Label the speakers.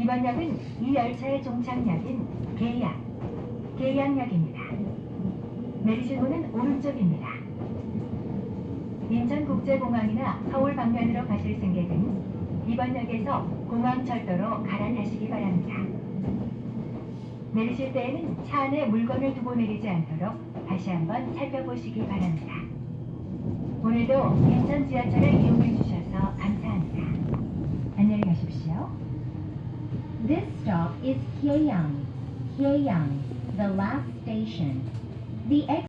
Speaker 1: 이번 역은 이 열차의 종착역인 계양, 계양역입니다. 내리실 문은 오른쪽입니다. 인천국제공항이나 서울 방면으로 가실 승객은 이번 역에서 공항철도로 갈아타시기 바랍니다. 내리실 때에는 차 안에 물건을 두고 내리지 않도록 다시 한번 살펴보시기 바랍니다. 오늘도 인천 지하철을 이용해 주셔서 감사합니다.
Speaker 2: This stop is Hyeogang. Hyeogang, the last station. The